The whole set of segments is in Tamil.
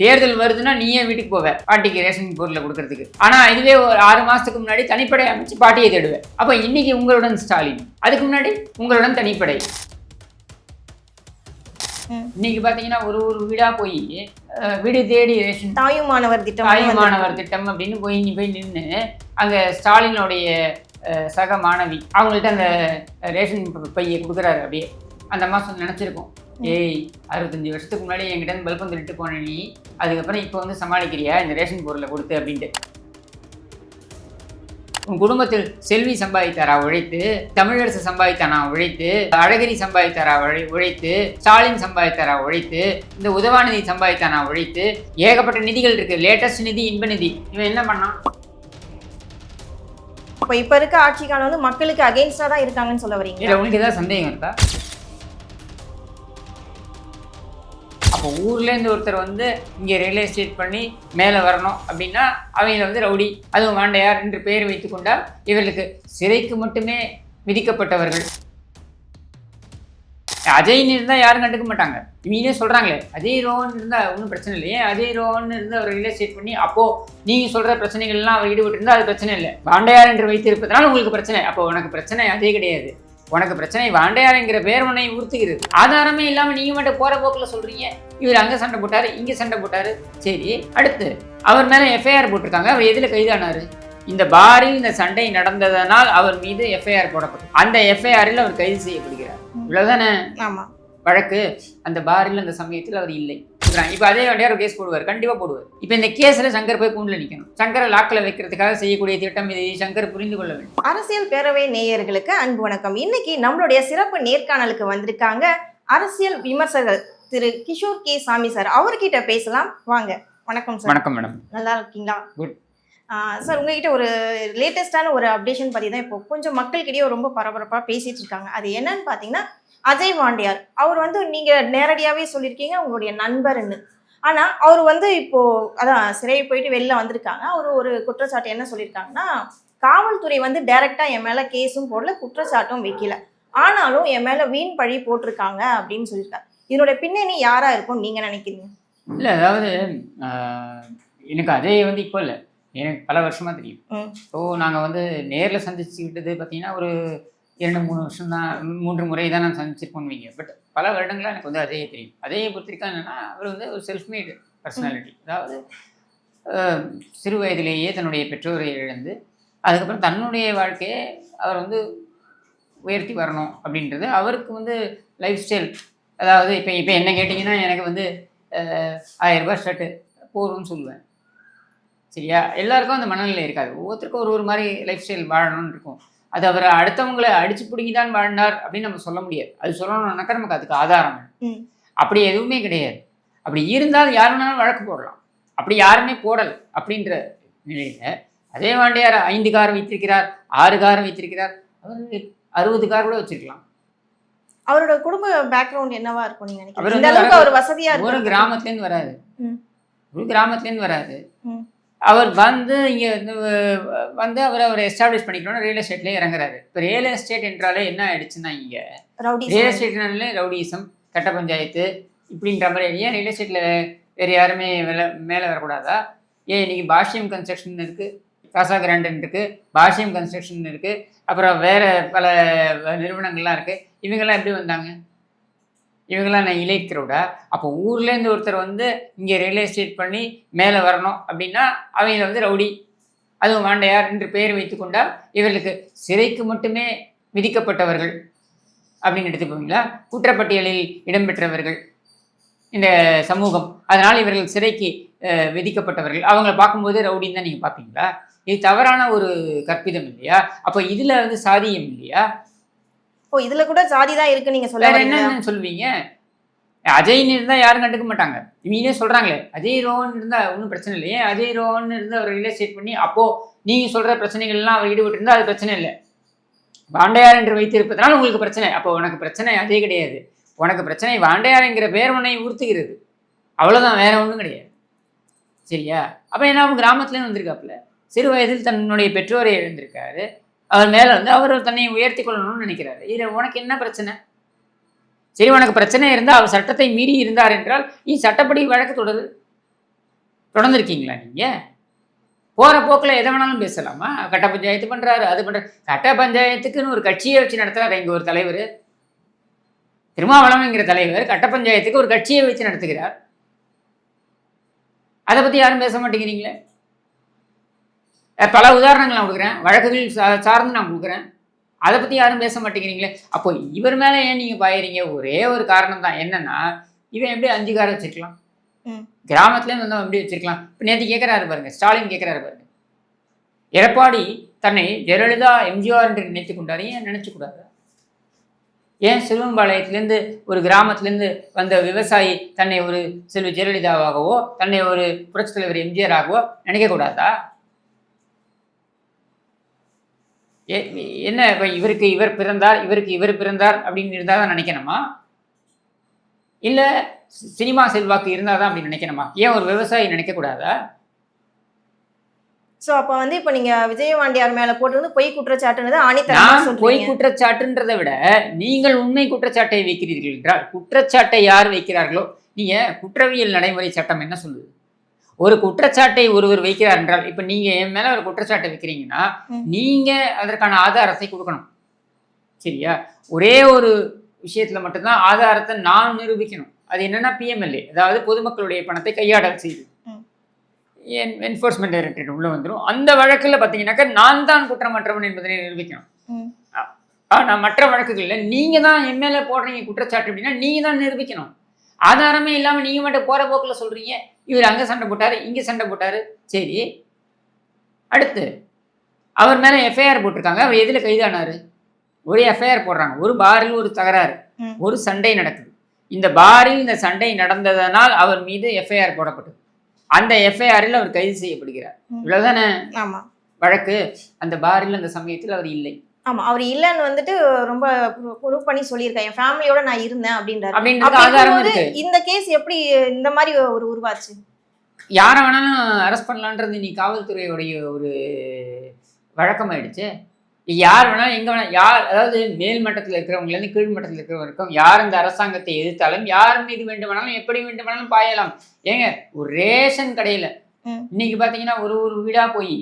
தேர்தல் வருதுன்னா நீயே வீட்டுக்கு போவ? பாட்டிக்கு ரேஷன் பொருளை கொடுக்கறதுக்கு. ஆனா இதுவே ஒரு ஆறு மாசத்துக்கு முன்னாடி தனிப்படை அமைச்சு பாட்டியை தேடுவேன் அப்ப இன்னைக்கு உங்களுடன் ஸ்டாலின். அதுக்கு முன்னாடி உங்களுடன் தனிப்படை. இன்னைக்கு பாத்தீங்கன்னா ஒரு ஒரு வீடா போய் வீடு தேடி ரேஷன் தாயும் மாணவர் திட்டம் தாய் வந்து- மாணவர் திட்டம் அப்படின்னு போய் நீ போய் நின்று அங்கே ஸ்டாலினுடைய சக மாணவி அவங்கள்ட்ட அந்த ரேஷன் பையை கொடுக்குறாரு அப்படியே. அந்த மாதம் நினச்சிருக்கோம். ஏய் அறுபத்தஞ்சு வருஷத்துக்கு முன்னாடி என்கிட்ட பல்பம் திருட்டு போன நீ அதுக்கப்புறம் இப்போ வந்து சமாளிக்கிறியா? இந்த ரேஷன் பொருளை கொடுத்து அப்படின்ட்டு. உன் குடும்பத்தில் செல்வி சம்பாதித்தாரா உழைத்து தமிழரசு சம்பாதித்தானா உழைத்து அழகிரி சம்பாதித்தாரா உழை உழைத்து ஸ்டாலின் சம்பாதித்தாரா உழைத்து இந்த உதவாநிதி சம்பாதித்தானா உழைத்து ஏகப்பட்ட நிதிகள் இருக்கு லேட்டஸ்ட் நிதி இன்ப நிதி. இவன் என்ன பண்ணான்? இப்ப இப்ப இருக்க ஆட்சி காலம் வந்து மக்களுக்கு அகைன்ஸ்டா தான் இருக்காங்கன்னு சொல்ல வரீங்க இதுல உனக்கு ஏதாவது சந்தேகம் இருக்கா? இப்போ ஊர்லேருந்து ஒருத்தர் வந்து இங்கே ரியல் எஸ்டேட் பண்ணி மேலே வரணும் அப்படின்னா அவங்கள வந்து ரவுடி. அதுவும் வாண்டையார் என்று பெயர் வைத்து கொண்டால் இவர்களுக்கு சிறைக்கு மட்டுமே விதிக்கப்பட்டவர்கள். அஜய்னு இருந்தால் யாரும் கண்டுக்க மாட்டாங்க. இவங்களே சொல்கிறாங்களே அஜய் ரோன் இருந்தால் ஒன்றும் பிரச்சனை இல்லை. ஏன் அஜய் ரோன் இருந்து அவர் ரியல் எஸ்டேட் பண்ணி அப்போது நீங்கள் சொல்கிற பிரச்சனைகள்லாம் அவர் ஈடுபட்டு இருந்தால் அது பிரச்சனை இல்லை. வாண்டையார் என்று வைத்திருப்பதனால உங்களுக்கு பிரச்சனை. அப்போ உனக்கு பிரச்சனை அதே கிடையாது. உனக்கு பிரச்சனை வாண்டையாருங்கிற பேர் உன்னை உறுத்துகிறது. ஆதாரமே இல்லாமல் நீங்கள் மட்டும் போகிற போக்கில் சொல்கிறீங்க இவர் அங்கே சண்டை போட்டார் இங்கே சண்டை போட்டார். சரி அடுத்து. அவர் மேலே எஃப்ஐஆர் போட்டிருக்காங்க. அவர் எதில் கைதானார்? இந்த பாரில் இந்த சண்டை நடந்ததனால் அவர் மீது எஃப்ஐஆர் போடப்பட்டது. அந்த எஃப்ஐஆரில் அவர் கைது செய்யப்படுகிறார். இவ்வளவுதானே? ஆமா. வழக்கு. அந்த பாரில் அந்த சமயத்தில் அவர் இல்லை. இப்போ அதே வண்டியார் கேஸ் போடுவார். கண்டிப்பாக போடுவார். இப்போ இந்த கேஸில் சங்கர் போய் கூண்டில் நிற்கணும் சங்கரை லாக்கில் வைக்கிறதுக்காக செய்யக்கூடிய திட்டம் இதை. சங்கர் புரிந்து கொள்ள வேண்டும். அரசியல் பேரவை நேயர்களுக்கு அன்பு வணக்கம். இன்னைக்கு நம்மளுடைய சிறப்பு நேர்காணலுக்கு வந்திருக்காங்க அரசியல் விமர்சகர் திரு கிஷோர் கே சாமி சார். அவர்கிட்ட பேசலாம். வாங்க. வணக்கம் சார். வணக்கம் மேடம். நல்லா இருக்கீங்களா? Good. சார் உங்ககிட்ட ஒரு லேட்டஸ்டான ஒரு அப்டேஷன் பற்றி தான் இப்போ கொஞ்சம் மக்கள்கிட்டயே ரொம்ப பரபரப்பாக பேசிட்டு இருக்காங்க. அது என்னன்னு பார்த்தீங்கன்னா அஜய் வாண்டியார் அவர் வந்து நீங்கள் நேரடியாகவே சொல்லியிருக்கீங்க உங்களுடைய நண்பர்னு ஆனால் அவர் வந்து இப்போ அதான் சிறை போயிட்டு வெளில வந்திருக்காங்க. அவர் ஒரு குற்றச்சாட்டு என்ன சொல்லியிருக்காங்கன்னா காவல்துறை வந்து டைரெக்டாக என் மேலே கேஸும் போடல குற்றச்சாட்டும் வைக்கல. ஆனாலும் என் மேலே வீண் பழி போட்டிருக்காங்க அப்படின்னு சொல்லியிருக்காரு. இதனுடைய பின்னணி யாரா இருக்கும் நீங்க நினைக்கிறீங்க? இல்லை அதாவது எனக்கு அதே வந்து இப்போ இல்லை. எனக்கு பல வருஷமாக தெரியும். ஸோ நாங்கள் வந்து நேரில் சந்திச்சுக்கிட்டது பார்த்தீங்கன்னா ஒரு இரண்டு மூணு வருஷம் தான் மூன்று முறை தான் நான் சந்திச்சிருப்போம்னு வைங்க பட் பல வருடங்களாக எனக்கு வந்து அதே தெரியும். அதே பொறுத்திருக்கா என்னென்னா அவர் வந்து ஒரு செல்ஃப் மேடு பர்சனாலிட்டி அதாவது சிறு வயதிலேயே தன்னுடைய பெற்றோரை இழந்து அதுக்கப்புறம் தன்னுடைய வாழ்க்கையை அவர் வந்து உயர்த்தி வரணும் அப்படின்றது அவருக்கு வந்து லைஃப் ஸ்டைல் அதாவது இப்போ இப்போ என்ன கேட்டிங்கன்னா எனக்கு வந்து ஆயிரம் ரூபாய் ஷர்ட்டு போகணும்னு சொல்லுவேன். சரியா? எல்லாருக்கும் அந்த மனநிலை இருக்காது. ஒவ்வொருத்தருக்கும் ஒரு ஒரு மாதிரி லைஃப் ஸ்டைல் வாழணும்னு இருக்கும். அது அவர் அடுத்தவங்களை அடிச்சு பிடுங்கி தான் வாழ்ந்தார் அப்படின்னு நம்ம சொல்ல முடியாது. அது சொல்லணும்னாக்கா நமக்கு அதுக்கு ஆதாரம். அப்படி எதுவுமே கிடையாது. அப்படி இருந்தால் யார் வேணாலும் வழக்கு போடலாம். அப்படி யாருமே போடல அப்படின்ற நிலையில அதே வாண்டியார் ஐந்து கார் வைத்திருக்கிறார் ஆறு கார் வைத்திருக்கிறார் அவர் அறுபது கார் கூட வச்சிருக்கலாம். அவரோட குடும்ப பேக்ரவுண்ட் என்னவா இருக்கும் நீங்க நினைக்கிறீங்க? அவர் வசதியா ஒரு கிராமத்துலேருந்து வராது. ஒரு கிராமத்துலேருந்து வராது. அவர் வந்து இங்கே வந்து அவர் அவர் எஸ்டாப்ளிஷ் பண்ணிக்கணும்னு ரியல் எஸ்டேட்லேயே இறங்குறாரு. இப்போ ரியல் எஸ்டேட் என்றாலே என்ன ஆயிடுச்சுன்னா இங்கே? ரியல் எஸ்டேட்னாலே ரவுடிசம் கட்ட பஞ்சாயத்து இப்படின்ற மாதிரி. ஏன் ரியல் எஸ்டேட்டில் வேறு யாருமே மேலே மேலே வரக்கூடாதா? ஏன் இன்னைக்கு பாஷ்யம் கன்ஸ்ட்ரக்ஷன் இருக்குது காசா கிராண்டன் இருக்குது பாஷ்யம் கன்ஸ்ட்ரக்ஷன் இருக்குது அப்புறம் வேறு பல நிறுவனங்கள்லாம் இருக்குது இவங்கெல்லாம் எப்படி வந்தாங்க? இவங்களாம் நான் இழைக்கிறோட அப்போ ஊர்லேருந்து ஒருத்தர் வந்து இங்கே ரியல் எஸ்டேட் பண்ணி மேலே வரணும் அப்படின்னா அவங்கள வந்து ரவுடி. அதுவும் வாண்டையார் என்று பெயர் வைத்து கொண்டால் இவர்களுக்கு சிறைக்கு மட்டுமே விதிக்கப்பட்டவர்கள் அப்படின்னு எடுத்துக்கோங்களா? குற்றப்பட்டியலில் இடம்பெற்றவர்கள் இந்த சமூகம். அதனால் இவர்கள் சிறைக்கு விதிக்கப்பட்டவர்கள். அவங்களை பார்க்கும்போது ரவுடின்னு தான் நீங்கள் பார்ப்பீங்களா? இது தவறான ஒரு கற்பிதம் இல்லையா? அப்போ இதில் வந்து சாதியம் இல்லையா? ஓ இதுல கூட ஜாதி தான் இருக்கு நீங்க சொல்ல? என்னன்னு சொல்லுவீங்க? அஜய்னு இருந்தால் யாரும் கண்டுக்க மாட்டாங்க. இவங்களே சொல்கிறாங்களே அஜய் ரோன் இருந்தால் ஒன்றும் பிரச்சனை இல்லை ஏன் அஜய் ரோன் இருந்து அவர் எஸ்டேட் பண்ணி அப்போது நீங்கள் சொல்கிற பிரச்சனைகள்லாம் அவர் ஈடுபட்டு இருந்தால் அது பிரச்சனை இல்லை. வாண்டையார் என்று வைத்திருப்பதனால உங்களுக்கு பிரச்சனை. அப்போ உனக்கு பிரச்சனை அதே கிடையாது. உனக்கு பிரச்சனை வாண்டையாருங்கிற பேர் உன்னை உறுத்துகிறது. அவ்வளோதான் வேற ஒன்றும் கிடையாது. சரியா? அப்போ என்ன அவன் கிராமத்துலேருந்து வந்திருக்காப்புல. சிறு வயதில் தன்னுடைய பெற்றோரை இழந்திருக்காரு. அவர் மேலே வந்து அவர் தன்னை உயர்த்தி கொள்ளணும்னு நினைக்கிறாரு. இதில் உனக்கு என்ன பிரச்சனை? சரி உனக்கு பிரச்சனை இருந்தால் அவர் சட்டத்தை மீறி இருந்தார் என்றால் நீ சட்டப்படி வழக்கு தொடரு தொடர்ந்துருக்கீங்களா நீங்கள் போகிற போக்கில் எதை வேணாலும் பேசலாமா? கட்ட பஞ்சாயத்து பண்ணுறாரு அது பண்ணுறாரு கட்ட பஞ்சாயத்துக்குன்னு ஒரு கட்சியை வச்சு நடத்துகிறார் எங்கள் ஒரு தலைவர். திருமாவளம்ங்கிற தலைவர் கட்ட பஞ்சாயத்துக்கு ஒரு கட்சியை வச்சு நடத்துகிறார். அதை பற்றி யாரும் பேச மாட்டேங்கிறீங்களே? பல உதாரணங்கள் நான் கொடுக்குறேன். வழக்குகள் சார்ந்து நான் கொடுக்குறேன். அதை பத்தி யாரும் பேச மாட்டேங்கிறீங்களே? அப்போ இவர் மேல ஏன் நீங்க பாயறீங்க? ஒரே ஒரு காரணம் தான். என்னன்னா இவன் எப்படி அஞ்சு காரை வச்சிருக்கலாம்? ம். கிராமத்துல வந்து எப்படி வச்சிருக்கலாம்? இப்போ நேற்று கேட்குறாரு பாருங்க. ஸ்டாலின் கேட்குறாரு பாருங்க. எடப்பாடி தன்னை ஜெயலலிதா எம்ஜிஆர் என்று நினைத்து கொண்டாரு. ஏன் நினைச்சு கூடாது? ஏன் சிலுவம்பாளையத்திலேருந்து ஒரு கிராமத்திலேருந்து வந்த விவசாயி தன்னை ஒரு செல்வி ஜெயலலிதாவாகவோ தன்னை ஒரு புரட்சித் தலைவர் எம்ஜிஆராகவோ நினைக்க என்ன இப்போ இவருக்கு இவர் பிறந்தார் இவருக்கு இவர் பிறந்தார் அப்படின்னு இருந்தால் தான் நினைக்கணுமா? இல்லை சினிமா செல்வாக்கு இருந்தால் தான் அப்படி நினைக்கணுமா? ஏன் ஒரு விவசாயி நினைக்கக்கூடாதா சோ அப்ப வந்து இப்ப நீங்க விஜயவாண்டியார் மேல போட்டு பொய் குற்றச்சாட்டுனது ஆணித்தரமா நான் பொய் குற்றச்சாட்டுன்றதை விட நீங்கள் உண்மை குற்றச்சாட்டை வைக்கிறீர்கள் என்றால் குற்றச்சாட்டை யார் வைக்கிறார்களோ? நீங்க குற்றவியல் நடைமுறை சட்டம் என்ன சொல்லுது? ஒரு குற்றச்சாட்டை ஒருவர் வைக்கிறார் என்றால் இப்ப நீங்க என் மேல ஒரு குற்றச்சாட்டை வைக்கிறீங்கன்னா. நீங்க அதற்கான ஆதாரத்தை கொடுக்கணும். சரியா? ஒரே ஒரு விஷயத்துல மட்டும்தான் ஆதாரத்தை நான் நிரூபிக்கணும். அது என்னன்னா பிஎம்எல்ஏ அதாவது பொதுமக்களுடைய பணத்தை கையாடல் செய்து. என் என்ஃபோர்ஸ்மெண்ட் டைரக்டரேட் உள்ள வந்துடும் அந்த வழக்குல பார்த்தீங்கன்னாக்கா நான் தான் குற்றமற்றவன் என்பதை நிரூபிக்கணும். ம். ஆனா மற்ற வழக்குகளில் நீங்க தான் மேல போடுறீங்க குற்றச்சாட்டு அப்படின்னா நீங்க தான் நிரூபிக்கணும். ஆதாரமே இல்லாம நீங்க மட்டும் போற போக்குல சொல்றீங்க. இவர் அங்க சண்டை போட்டாரு இங்க சண்டை போட்டாரு. சரி. அடுத்து அவர் மேல எஃப்ஐஆர் போட்டிருக்காங்க. அவர் எதுல கைதானாரு? ஒரு எஃப்ஐஆர் போடுறாங்க. ஒரு பாரில் ஒரு தகராறு. ஒரு சண்டை நடக்குது. இந்த பாரில் இந்த சண்டை நடந்ததனால் அவர் மீது எஃப்ஐஆர் போடப்பட்டது. அந்த எஃப்ஐஆரில் அவர் கைது செய்யப்படுகிறார். ஆமா. வழக்கு. அந்த பாரில் அந்த சமயத்தில் அவர் இல்லை. ஆமா அவர் இல்லன்னு வந்துட்டு ரொம்ப ப்ரூவ் பண்ணி சொல்லியிருக்காரு என் ஃபேமிலியோட நான் இருந்தேன் அப்படின்றாரு. அப்படின்றது அப்படி ஆதாரம் இருக்கும்போது இருக்கு. இந்த கேஸ் எப்படி இந்த மாதிரி ஒரு உருவாச்சு? யாரை வேணாலும் அரெஸ்ட் பண்ணலான்றது நீ காவல்துறையுடைய ஒரு வழக்கமாயிடுச்சு. யார் வேணாலும் எங்க வேணா யார் அதாவது மேல் மட்டத்தில் இருக்கிறவங்கலேருந்து கீழ் மட்டத்தில் யார் இந்த அரசாங்கத்தை எதிர்த்தாலும் யார் மீது வேண்டுமானாலும் எப்படி வேண்டுமானாலும் பாயலாம். ஏங்க ஒரு ரேஷன் கடையில். இன்னைக்கு பார்த்தீங்கன்னா ஒரு ஒரு வீடாக போய்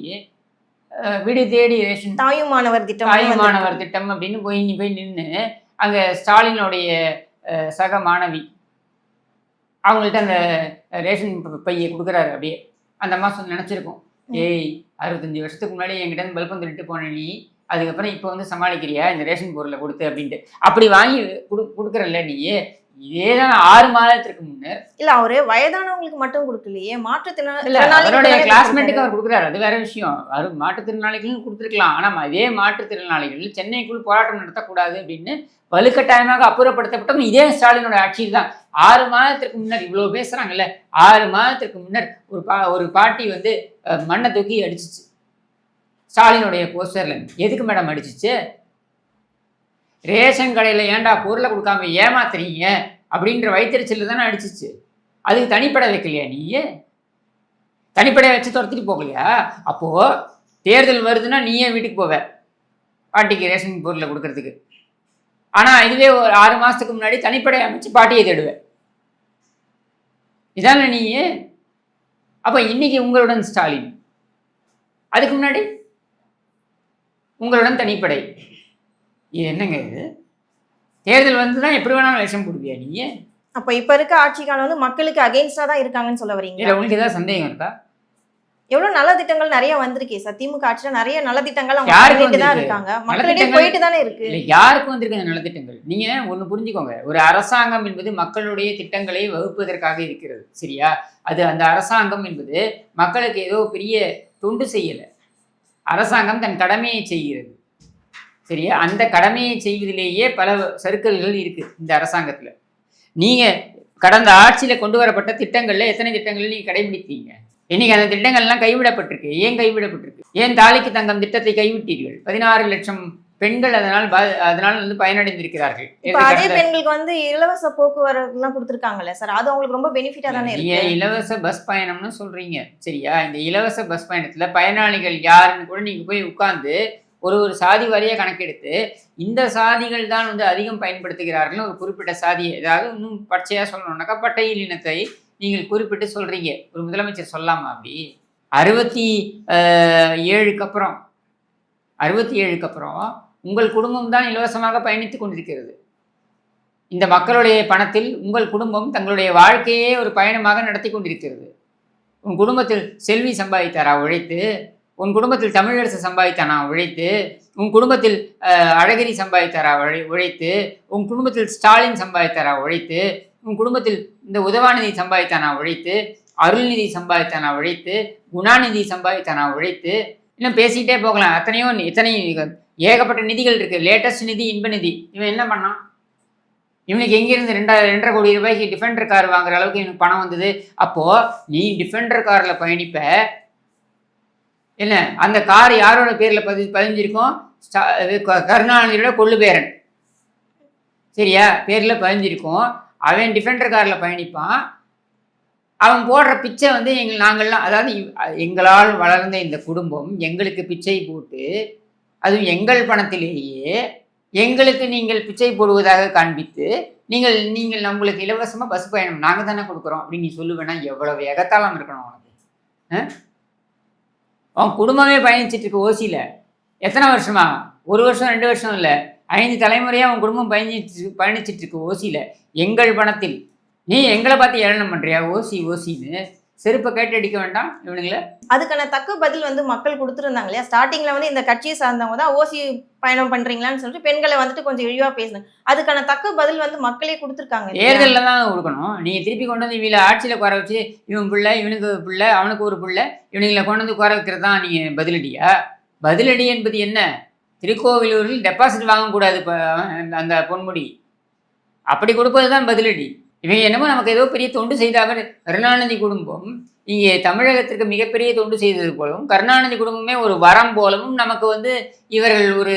வீடு தேடி ரேஷன் தாயுமானவர் திட்டம் தாயுமானவர் திட்டம் அப்படின்னு போய் நீ போய் நின்று அங்கே ஸ்டாலினுடைய சக மாணவி அவங்கள்ட்ட அந்த ரேஷன் பையை கொடுக்குறாரு அப்படியே. அந்த மாதம் நினச்சிருக்கும். ஏய் அறுபத்தஞ்சு வருஷத்துக்கு முன்னாடி என்கிட்ட இருந்து பல்பம் திருட்டு போன நீ அதுக்கப்புறம் இப்போ வந்து சமாளிக்கிறியா? இந்த ரேஷன் பொருளை கொடுத்து அப்படின்ட்டு. அப்படி வாங்கி கொடு கொடுக்குறல்ல நீ இதே தான் ஆறு மாதத்திற்கு முன்னர். இல்ல அவரு வயதானவங்களுக்கு மட்டும் கொடுக்கலையே தானே கிளாஸ்மேட்டுக்கு. அவர் கொடுக்குறாரு. அது வேற விஷயம். அவர் மாற்றுத்திறனாளிகளும் கொடுத்துருக்கலாம். ஆனா அதே மாற்றுத்திறனாளிகள் சென்னைக்குள் போராட்டம் நடத்தக்கூடாது அப்படின்னு வலுக்கட்டாயமாக அப்புறப்படுத்தப்பட்டதும் இதே ஸ்டாலினோட ஆட்சியில் தான். ஆறு மாதத்திற்கு முன்னர் இவ்வளவு பேசுறாங்கல்ல? ஆறு மாதத்திற்கு முன்னர் ஒரு பா ஒரு பாட்டி வந்து மண்ணை தூக்கி அடிச்சிச்சு. ஸ்டாலினுடைய போஸ்டர்ல எதுக்கு மேடம் அடிச்சிச்சு? ரேஷன் கடையில் ஏன்டா பொருளை கொடுக்காம ஏமாத்துறீங்க? அப்படின்ற வயிற்றுச்சல் தானே அடிச்சிச்சு. அதுக்கு தனிப்படை வைக்கலையா நீ? தனிப்படையை வச்சு துரத்திட்டு போகலையா? அப்போது தேர்தல் வருதுன்னா நீயே வீட்டுக்கு போவ? பாட்டிக்கு ரேஷன் பொருளை கொடுக்கறதுக்கு. ஆனால் இதுவே ஒரு ஆறு மாதத்துக்கு முன்னாடி தனிப்படை அமைச்சு பாட்டியை தேடுவேன். இதான நீ? அப்போ இன்னைக்கு உங்களுடன் ஸ்டாலின். அதுக்கு முன்னாடி உங்களுடன் தனிப்படை. இது என்னங்க இது? தேர்தல் வந்துதான் எப்படி வேணாலும் வேஷம் போடுவியா நீ? அப்ப இப்ப இருக்க ஆட்சி காலம் வந்து மக்களுக்கு அகைன்ஸ்டா தான் இருக்காங்கன்னு சொல்ல வரீங்க. இல்ல உங்களுக்கு ஏதாவது சந்தேகம் இருக்கா? எவ்வளவு நல்ல திட்டங்கள் நிறைய வந்திருக்கே. சார் திமுக ஆட்சியில நிறைய நல்ல திட்டங்கள் அவங்க பண்ணிட்டு தான்? இருக்காங்க. மக்களிடையே திட்டங்கள் போயிட்டு தானே இருக்கு. யாருக்கு வந்திருக்கு அந்த நலத்திட்டங்கள் நீங்க ஒண்ணு புரிஞ்சுக்கோங்க. ஒரு அரசாங்கம் என்பது மக்களுடைய திட்டங்களை வகுப்பதற்காக இருக்கிறது சரியா? அது அந்த அரசாங்கம் என்பது மக்களுக்கு ஏதோ பெரிய தொண்டு செய்யல. அரசாங்கம் தன் கடமையை செய்கிறது. சரியா? அந்த கடமையை செய்வதிலேயே பல சர்க்கிள்கள் இருக்கு இந்த அரசாங்கத்துல. நீங்க கடந்த ஆட்சியில கொண்டு வரப்பட்ட திட்டங்கள்ல எத்தனை திட்டங்களை நீங்க கடைபிடித்தீங்க? இன்னைக்கு அந்த திட்டங்கள்லாம் கைவிடப்பட்டிருக்கு. ஏன் கைவிடப்பட்டிருக்கு? ஏன் தாலிக்கு தங்கம் திட்டத்தை கைவிட்டீர்கள்? பதினாறு லட்சம் பெண்கள் அதனால் அதனால் வந்து பயனடைந்திருக்கிறார்கள். அதே பெண்களுக்கு வந்து இலவச போக்குவரத்து எல்லாம் கொடுத்துருக்காங்கல்ல சார்? அது அவங்களுக்கு ரொம்ப பெனிஃபிட்டா தானே இருக்கு? இலவச பஸ் பயணம்னு சொல்றீங்க. சரியா? இந்த இலவச பஸ் பயணத்துல பயனாளிகள் யாருன்னு கூட நீங்க போய் உட்கார்ந்து ஒரு ஒரு சாதி வரைய கணக்கெடுத்து இந்த சாதிகள் தான் வந்து அதிகம் பயன்படுத்துகிறார்கள் ஒரு குறிப்பிட்ட சாதியை ஏதாவது இன்னும் பச்சையாக சொல்லணும்னாக்கா பட்டையில் இனத்தை நீங்கள் குறிப்பிட்டு சொல்றீங்க. ஒரு முதலமைச்சர் சொல்லாமா அப்படி. அறுபத்தி ஏழுக்கு அப்புறம் அறுபத்தி ஏழுக்கு அப்புறம் உங்கள் குடும்பம் தான் இலவசமாக பயணித்துக் கொண்டிருக்கிறது. இந்த மக்களுடைய பணத்தில் உங்கள் குடும்பம் தங்களுடைய வாழ்க்கையே ஒரு பயணமாக நடத்தி கொண்டிருக்கிறது. உன் குடும்பத்தில் செல்வி சம்பாதித்தாரா உழைத்து? உன் குடும்பத்தில் தமிழரசு சம்பாதித்தானா உழைத்து உன் குடும்பத்தில் அழகிரி சம்பாதித்தாரா உழை உழைத்து உன் குடும்பத்தில் ஸ்டாலின் சம்பாதித்தாரா உழைத்து உன் குடும்பத்தில் இந்த உதவாநிதி சம்பாதித்தானா உழைத்து அருள்நிதி சம்பாதித்தானா உழைத்து குணாநிதி சம்பாதித்தானா உழைத்து இன்னும் பேசிக்கிட்டே போகலாம். அத்தனையோ இத்தனையும் ஏகப்பட்ட நிதிகள் இருக்கு. லேட்டஸ்ட் நிதி இன்ப நிதி. இவன் என்ன பண்ணான்? இவனுக்கு எங்கிருந்து ரெண்டா ரெண்டரை கோடி ரூபாய்க்கு டிஃபெண்டர் கார் வாங்குற அளவுக்கு இவனுக்கு பணம் வந்தது. அப்போ நீ டிஃபெண்டர் காரில் பயணிப்ப என்ன? அந்த கார் யாரோட பேரில் பதி பதிஞ்சிருக்கும் ஸ்டா- இது க- கொள்ளுபேரன் சரியா? பேரில் பதிஞ்சிருக்கும் அவன் டிஃபெண்டர் காரில் பயணிப்பான். அவன் போடுற பிச்சை வந்து எங்கள் நாங்கள்லாம் அதாவது எங்களால் வளர்ந்த இந்த குடும்பம் எங்களுக்கு பிச்சை போட்டு அதுவும் எங்கள் பணத்திலேயே எங்களுக்கு நீங்கள் பிச்சை போடுவதாக காண்பித்து நீங்கள் நீங்கள் நம்மளுக்கு இலவசமாக பஸ் பயணம் நாங்கள் தானே கொடுக்குறோம் அப்படின்னு நீ சொல்லுவேன்னா எவ்வளவு எகத்தாளம் இருக்கணும் உனக்கு. உன் குடும்பமே பயணிச்சிட்டு இருக்கு ஓசியில். எத்தனை வருஷமா? ஒரு வருஷம் ரெண்டு வருஷம் இல்லை. ஐந்து தலைமுறையாக உன் குடும்பம் பயணிச்சு பயணிச்சிட்டு இருக்கு ஓசியில். எங்கள் பணத்தில். நீ எங்களை பார்த்து ஏளனம் பண்ணுறியா ஓசி ஓசின்னு. செருப்பை கேட்டு அடிக்க வேண்டாம் இவனுங்கள. அதுக்கான தக்க பதில் வந்து மக்கள் கொடுத்துருந்தாங்க இல்லையா? ஸ்டார்டிங்ல வந்து இந்த கட்சியை சார்ந்தவங்க தான் ஓசி பயணம் பண்றீங்களான்னு சொல்லிட்டு பெண்களை வந்துட்டு கொஞ்சம் இழிவா பேசினாங்க அதுக்கான தக்க பதில் வந்து மக்களே கொடுத்துருக்காங்க? தேர்தலில் தான் கொடுக்கணும். நீங்கள் திருப்பி கொண்டு வந்து இவங்கள ஆட்சியில் குறை வச்சு இவன் பிள்ளை இவனுக்கு ஒரு பிள்ளை அவனுக்கு ஒரு பிள்ளை இவனுங்களை கொண்டு வந்து குறை வைக்கிறது தான் நீங்கள் பதிலடியா? பதிலடி என்பது என்ன? திருக்கோவிலூரில் டெபாசிட் வாங்கக்கூடாது இப்போ அந்த பொன்முடி. அப்படி கொடுப்பது தான் பதிலடி. இவங்க என்னமோ நமக்கு ஏதோ பெரிய தொண்டு செய்தாக கருணாநிதி குடும்பம். இங்கே தமிழகத்திற்கு மிகப்பெரிய தொண்டு செய்தது போலவும் கருணாநிதி குடும்பமே ஒரு வரம் போலவும் நமக்கு வந்து இவர்கள் ஒரு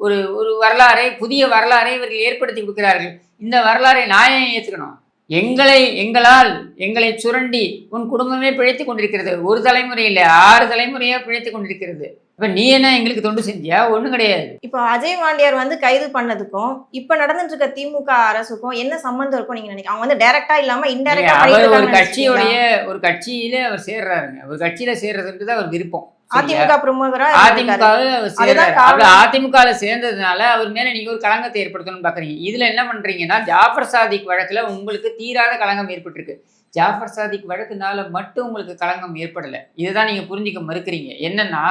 ஒரு ஒரு வரலாறை புதிய வரலாறை இவர்கள் ஏற்படுத்தி கொடுக்கிறார்கள். இந்த வரலாறை நான் ஏற்றுக்கணும் எங்களை எங்களால் எங்களை சுரண்டி உன் குடும்பமே பிழைத்து கொண்டிருக்கிறது. ஒரு தலைமுறை இல்லை ஆறு தலைமுறையாக பிழைத்து கொண்டிருக்கிறது. இப்ப நீ என்ன எங்களுக்கு தொண்டு செஞ்சியா? ஒண்ணும் கிடையாது. இப்போ அஜய் வாண்டியார் வந்து கைது பண்ணதுக்கும் இப்ப நடந்துட்டு இருக்க திமுக அரசுக்கும் என்ன சம்பந்தம் இருக்கும் நீங்க நினைக்கிறீங்க அவங்க வந்து டைரக்டா இல்லாம இன்டைரக்டா அவர் ஒரு கட்சியோடைய ஒரு கட்சியில அவர் சேர்றாருங்க. ஒரு கட்சியில சேர்றதுன்றது அவர் விருப்பம்? அதிமுக பிரமுகரா அதிமுகல சேர்ந்ததுனால அவர் மேல நீங்க ஒரு களங்கத்தை ஏற்படுத்தணும்னு பாக்குறீங்க. இதுல என்ன பண்றீங்கன்னா ஜாஃபர் சாதிக் வழக்குல உங்களுக்கு தீராத களங்கம் ஏற்பட்டிருக்கு. ஜாஃபர் சாதிக் வழக்குனால மட்டும் உங்களுக்கு களங்கம் ஏற்படல. இதுதான் நீங்க புரிஞ்சுக்க மறுக்கிறீங்க. என்னன்னா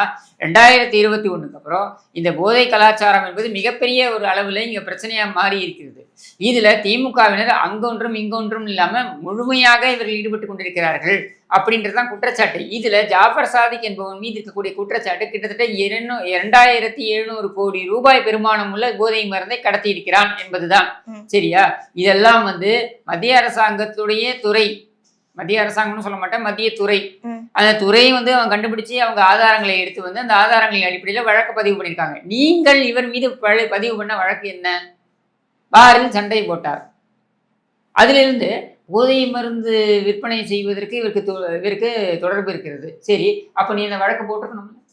ரெண்டாயிரத்தி இருபத்தி ஒண்ணுக்கு அப்புறம் இந்த போதை கலாச்சாரம் என்பது மிகப்பெரிய ஒரு அளவுல இங்க பிரச்சனையா மாறி இருக்கிறது இதுல திமுகவினர் அங்கொன்றும் இங்கொன்றும் இல்லாம முழுமையாக இவர்கள் ஈடுபட்டு கொண்டிருக்கிறார்கள் அப்படின்றதுதான் குற்றச்சாட்டு இதுல ஜாஃபர் சாதிக் என்பவன் மீது இருக்கக்கூடிய குற்றச்சாட்டு கிட்டத்தட்ட இரண்டு இரண்டாயிரத்தி எழுநூறு கோடி ரூபாய் பெருமானம் உள்ள போதை மருந்தை கடத்தி இருக்கிறான் என்பதுதான். சரியா இதெல்லாம் வந்து மத்திய அரசாங்கத்துடைய துறை மத்திய அரசாங்கம்னு சொல்ல மாட்டேன் மத்திய துறை. அந்த துறை வந்து அவன் கண்டுபிடிச்சு அவங்க ஆதாரங்களை எடுத்து வந்து அந்த ஆதாரங்களின் அடிப்படையில் வழக்கு பதிவு பண்ணியிருக்காங்க நீங்கள் இவர் மீது பதிவு பண்ண வழக்கு என்ன? பாரில் சண்டை போட்டார். அதிலிருந்து போதை மருந்து விற்பனை செய்வதற்கு இவருக்கு இவருக்கு தொடர்பு இருக்கிறது. சரி அப்போ நீ அந்த வழக்கு போட்டிருக்கணும்?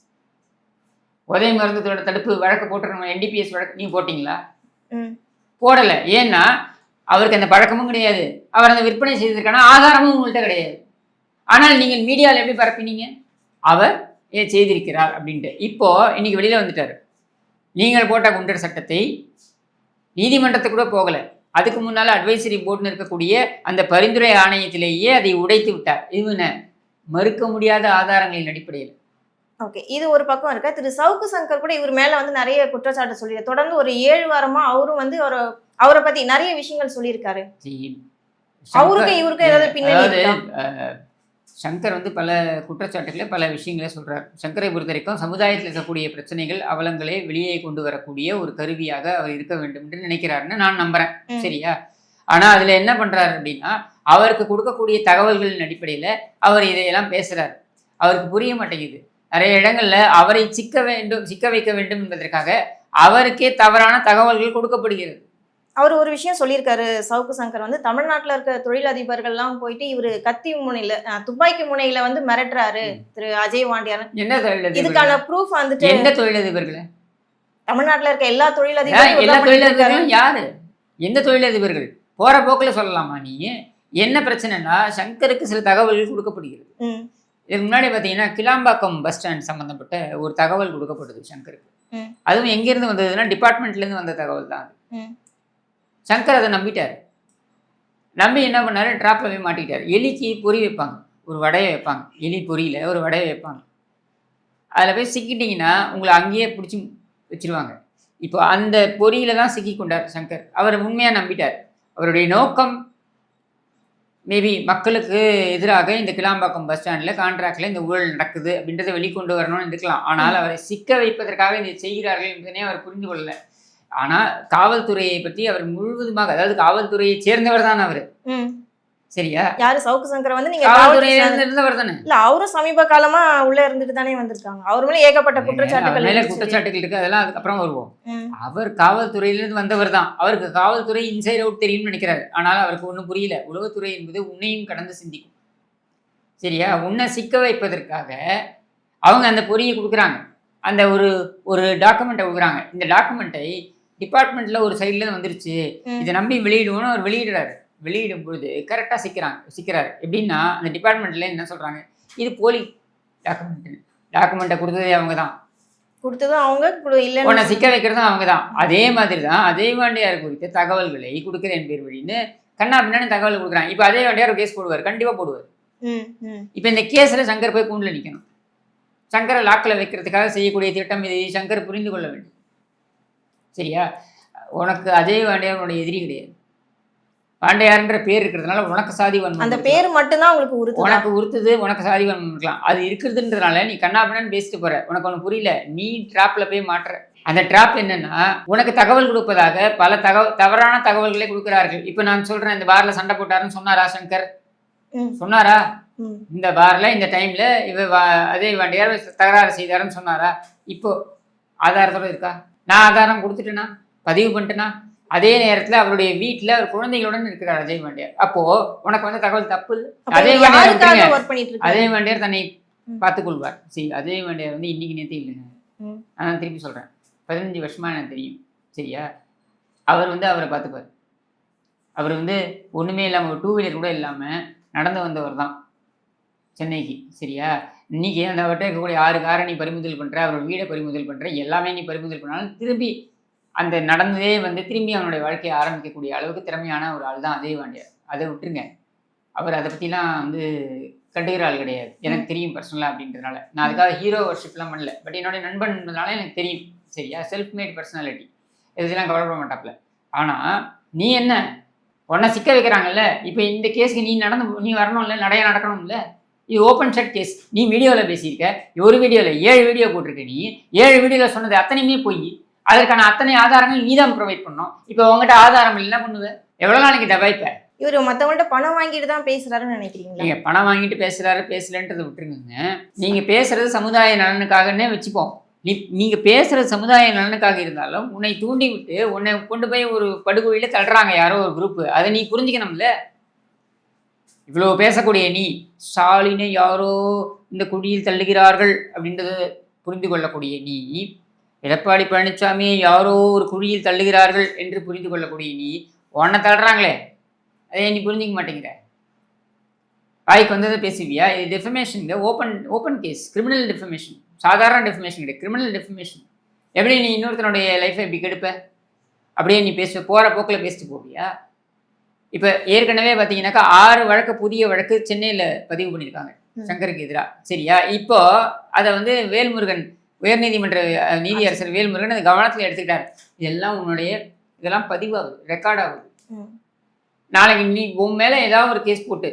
போதை மருந்து தொட- தடுப்பு வழக்கு போட்டிருக்கணும். என்டிபிஎஸ் வழக்கு நீ போட்டிங்களா? ம். போடலை. ஏன்னா அவருக்கு அந்த பழக்கமும் கிடையாது. அவர் அந்த விற்பனை செய்ததற்கான ஆதாரமும் உங்கள்கிட்ட கிடையாது. ஆனால் நீங்கள் மீடியாவில் எப்படி பரப்பினீங்க? அவர் ஏன் செய்திருக்கிறார் அப்படின்ட்டு. இப்போ இன்னைக்கு வெளியில வந்துட்டார். நீங்கள் போட்ட குண்டர் சட்டத்தை நீதிமன்றத்துக்கு கூட போகல. அதுக்கு முன்னால அட்வைசரி போர்டுன்னு இருக்கக்கூடிய அந்த பரிந்துரை ஆணையத்திலேயே அதை உடைத்து விட்டார். இவன மறுக்க முடியாத ஆதாரங்களின் அடிப்படையில். ஓகே இது ஒரு பக்கம் இருக்கா? திரு. சவுக்கு சங்கர் கூட இவர் மேல வந்து நிறைய குற்றச்சாட்டு சொல்லி தொடர்ந்து ஒரு ஏழு வாரமா அவரும் வந்து ஒரு அவரை பத்தி நிறைய விஷயங்கள் சொல்லியிருக்காரு. அவருக்கும் சங்கர் இவருக்கும் ஏதாவது பின்னணி சங்கர் வந்து பல குற்றச்சாட்டுகளை பல விஷயங்களை சொல்றார். சங்கரை பொறுத்த வரைக்கும் சமுதாயத்தில் இருக்கக்கூடிய பிரச்சனைகள் அவலங்களை வெளியே கொண்டு வரக்கூடிய ஒரு கருவியாக அவர் இருக்க வேண்டும் என்று நினைக்கிறாருன்னு நான் நம்புறேன். சரியா? ஆனா அதுல என்ன பண்றாரு அப்படின்னா அவருக்கு கொடுக்கக்கூடிய தகவல்களின் அடிப்படையில அவர் இதையெல்லாம் பேசுறாரு. அவருக்கு புரிய மாட்டேங்குது. நிறைய இடங்கள்ல அவரை சிக்க வேண்டும் சிக்க வைக்க வேண்டும் என்பதற்காக அவருக்கே தவறான தகவல்கள் கொடுக்கப்படுகிறது. அவர் ஒரு விஷயம் சொல்லியிருக்காரு சவுக்கு சங்கர் வந்து. தமிழ்நாட்டுல இருக்க தொழிலதிபர்கள்லாம் போயிட்டு இவரு கத்தி முனையில துப்பாக்கி முனையில வந்து மிரட்டுறாரு திரு அஜய் வாண்டியார் என்ன இதுக்கான ப்ரூஃப் வந்துட்டு எந்த தொழிலதிபர்கள்? தமிழ்நாட்டுல இருக்க எல்லா தொழிலதிபர்களும் எல்லா. தொழிலதிபர்களும் யாரு? எந்த தொழிலதிபர்கள்? போற போக்குல சொல்லலாமா நீ? என்ன பிரச்சனைனா சங்கருக்கு சில தகவல்கள் கொடுக்கப்படுகிறது. இதுக்கு முன்னாடி பார்த்தீங்கன்னா கிளாம்பாக்கம் பஸ் ஸ்டாண்ட் சம்மந்தப்பட்ட ஒரு தகவல் கொடுக்கப்படுது சங்கருக்கு. அதுவும் எங்கேருந்து வந்ததுன்னா டிபார்ட்மெண்ட்லேருந்து வந்த தகவல் தான் அது. சங்கர் அதை நம்பிட்டார். நம்பி என்ன பண்ணார்? ட்ராப்பில் போய் மாட்டிக்கிட்டார் எலிக்கு பொறி வைப்பாங்க. ஒரு வடையை வைப்பாங்க. எலி பொரியில் ஒரு வடையை வைப்பாங்க. அதில் போய் சிக்கிட்டிங்கன்னா உங்களை அங்கேயே பிடிச்சி வச்சுருவாங்க. இப்போ அந்த பொறியில் தான் சிக்கி கொண்டார் சங்கர். அவர் உண்மையாக நம்பிட்டார். அவருடைய நோக்கம் மேபி மக்களுக்கு எதிராக இந்த கிளாம்பாக்கம் பஸ் ஸ்டாண்டில் கான்ட்ராக்டில் இந்த ஊழல் நடக்குது அப்படின்றத வெளிக்கொண்டு வரணும்னு இருக்கலாம். ஆனால் அவரை சிக்க வைப்பதற்காக இதை செய்கிறார்கள் என்பதனே அவர் புரிந்து கொள்ளலை. ஆனால் காவல்துறையை பற்றி அவர் முழுவதுமாக அதாவது காவல்துறையை சேர்ந்தவர் தான் அவர். சரியா? யாரு? சவுக்கு சங்கர் வந்து நீங்க காவல்துறையில காவல்துறை இருந்தவர் தானே? இல்ல அவரும் சமீப காலமா உள்ள இருந்துட்டு தானே வந்திருக்காங்க. அவர் மேல ஏகப்பட்ட குற்றச்சாட்டுகள் மேல. குற்றச்சாட்டுகள் இருக்கு. அதெல்லாம் அதுக்கப்புறம் வருவோம். அவர் காவல்துறையிலிருந்து வந்தவர் தான். அவருக்கு காவல்துறை இன்சைட் அவுட் தெரியும்னு நினைக்கிறாரு. ஆனால் அவருக்கு ஒன்றும் புரியல. உளவுத்துறை என்பது உன்னையும் கடந்து சிந்திக்கும். சரியா? உன்னை சிக்க வைப்பதற்காக அவங்க அந்த பொறியை கொடுக்குறாங்க. அந்த ஒரு ஒரு டாக்குமெண்ட்டை கொடுக்குறாங்க. இந்த டாக்குமெண்ட்டை டிபார்ட்மெண்ட்ல ஒரு சைட்ல வந்துருச்சு. இதை நம்பி வெளியிடுவோம்னு அவர் வெளியிடுறாரு. வெளியிடும் பொழுது கரெக்டாக சிக்கிறாங்க சிக்கிறாரு. எப்படின்னா அந்த டிபார்ட்மெண்ட்ல என்ன சொல்றாங்க? இது போலி டாக்குமெண்ட் டாக்குமெண்ட்டை கொடுத்ததே அவங்க தான் கொடுத்ததும் அவங்க கொடு- உன்னை சிக்க வைக்கிறதும் அவங்க தான் அதே மாதிரி தான் அதே வாண்டியார் குறித்த தகவல்களை கொடுக்குறேன் பேர் வழின்னு கண்ணா பின்னாடி தகவல் கொடுக்குறாங்க. இப்போ அதே வாண்டியார் கேஸ் போடுவார் கண்டிப்பாக போடுவார். இப்போ இந்த கேஸில் சங்கர் போய் கூண்டில் நிற்கணும் சங்கரை லாக்கில் வைக்கிறதுக்காக செய்யக்கூடிய திட்டம் இதை. சங்கர் புரிந்து கொள்ள வேண்டும். சரியா? உனக்கு அதே வாண்டியார் உன்னுடைய எதிரி கிடையாது. பாண்டியார்ன்ற பேர் இருக்கிறதுனால உனக்கு சாதி வன்மம் அந்த. பேர் மட்டும்தான் உங்களுக்கு உறுத்து உனக்கு உறுத்துது உனக்கு சாதி வன்மம் இருக்கலாம் அது இருக்கிறதுன்றதுனால நீ கண்ணாபின்னு பேசிட்டு போற. உனக்கு ஒன்று புரியல. நீ ட்ராப்ல போய் மாட்டுற. அந்த ட்ராப் என்னன்னா உனக்கு தகவல் கொடுப்பதாக பல தகவல் தவறான தகவல்களை கொடுக்கிறார்கள். இப்போ நான் சொல்றேன் இந்த பார்ல சண்டை போட்டாருன்னு சொன்னாரா சங்கர்? சொன்னாரா. இந்த பார்ல இந்த டைம்ல இவ அதே வண்டியார் தகராறு செய்தாருன்னு சொன்னாரா? இப்போ ஆதாரத்தோட இருக்கா? நான் ஆதாரம் கொடுத்துட்டேனா? பதிவு பண்ணிட்டேனா? அதே நேரத்துல அவருடைய வீட்டுல அவர் குழந்தைகளுடன் இருக்கிறார் அஜய் பாண்டியார். அப்போ உனக்கு வந்து தகவல் தப்பு பண்ணிட்டு இருக்காங்க அதே வாண்டியார் தன்னை ம். பார்த்துக்கொள்வார் சரி அதே வாண்டியார் வந்து இன்னைக்கு நேற்று இல்லைங்க. நான் திருப்பி சொல்றேன். பதினஞ்சு வருஷமா எனக்கு தெரியும். சரியா? அவர் வந்து அவரை பார்த்துப்பார். அவர் வந்து ஒண்ணுமே இல்லாம ஒரு டூ வீலர் கூட இல்லாம நடந்து வந்தவர் தான். சென்னைக்கு. சரியா? இன்னைக்கு அந்த அவர்கிட்ட இருக்கக்கூடிய ஆறு காரை நீ பறிமுதல் பண்ற அவரோட வீடை பறிமுதல் பண்ற எல்லாமே நீ பறிமுதல் பண்ணாலும் திரும்பி அந்த நடந்ததே வந்து திரும்பி அவனுடைய வாழ்க்கையை ஆரம்பிக்கக்கூடிய அளவுக்கு திறமையான ஒரு ஆள் தான் அதே வாண்டியார். அதை விட்டுருங்க. அவர் அதை பற்றிலாம் வந்து கண்டுகிற ஆள் கிடையாது. எனக்கு தெரியும் பர்சனலாக அப்படின்றதுனால. நான் அதுக்காக ஹீரோ வர்ஷிப்லாம் பண்ணல. பட் என்னுடைய நண்பன்றதுனால எனக்கு தெரியும். சரியா செல்ஃப் மேட் பர்சனாலிட்டி இதெல்லாம் கவலைப்பட மாட்டாப்ல ஆனால் நீ என்ன? உன்னை சிக்க வைக்கிறாங்கல்ல? இப்போ இந்த கேஸுக்கு நீ நடந்து நீ வரணும்ல? நடைய நடக்கணும்ல? இது ஓப்பன் ஷட் கேஸ் நீ வீடியோவில் பேசியிருக்க. ஒரு வீடியோவில் ஏழு வீடியோ போட்டிருக்க நீ. ஏழு வீடியோவில் சொன்னது அத்தனையுமே போய். அதற்கான அத்தனை ஆதாரங்கள் நீ தான் ப்ரொவைட் பண்ணணும். இப்போ உங்ககிட்ட ஆதாரம் இல்லை என்ன பண்ணுவ. எவ்வளோ நாளைக்கு டபாய்ப்ப இவரு மத்தவங்கள்ட்ட பணம் வாங்கிட்டு தான் பேசுறாருன்னு நினைக்கிறீங்களா? நீங்க பணம் வாங்கிட்டு பேசுறாரு பேசலன்றதை விட்டுருங்க. நீங்க பேசுறது சமுதாய நலனுக்காகன்னே வச்சுப்போம். நீ நீங்க பேசுறது சமுதாய நலனுக்காக இருந்தாலும் உன்னை தூண்டி விட்டு உன்னை கொண்டு போய் ஒரு படுகொழியில தள்ளுறாங்க யாரோ ஒரு குரூப் அதை நீ புரிஞ்சுக்கணும்ல? இவ்வளோ பேசக்கூடிய நீ ஸ்டாலினை யாரோ இந்த குடியில் தள்ளுகிறார்கள் அப்படின்றத புரிந்து கொள்ளக்கூடிய நீ எடப்பாடி பழனிசாமியை யாரோ ஒரு குழியில் தள்ளுகிறார்கள் என்று புரிந்து கொள்ளக்கூடிய நீ உன்னை தள்ளுறாங்களே. அதை நீ புரிஞ்சிக்க மாட்டேங்கிற. வாய்க்கு வந்ததை பேசுவியா? இது defamation open open case criminal defamation சாதாரண டெஃபமேஷன் கிடையாது. கிரிமினல் டெஃபமேஷன் எப்படி நீ இன்னொருத்தனுடைய லைஃப்பை இப்படி கெடுப்ப? அப்படியே நீ பேசுவ. போகிற போக்கில் பேசிட்டு போவியா? இப்போ ஏற்கனவே பார்த்தீங்கன்னாக்கா ஆறு வழக்கு புதிய வழக்கு சென்னையில் பதிவு பண்ணியிருக்காங்க. சங்கருக்கு எதிராக சரியா? இப்போ அதை வந்து வேல்முருகன் உயர்நீதிமன்ற நீதியரசர் வேல்முருகன் அதை கவனத்தில் எடுத்துக்கிட்டார். இதெல்லாம் உன்னுடைய இதெல்லாம் பதிவாகுது ரெக்கார்ட் ஆகுது. நாளைக்கு நீ உன் மேலே ஏதாவது ஒரு கேஸ் போட்டு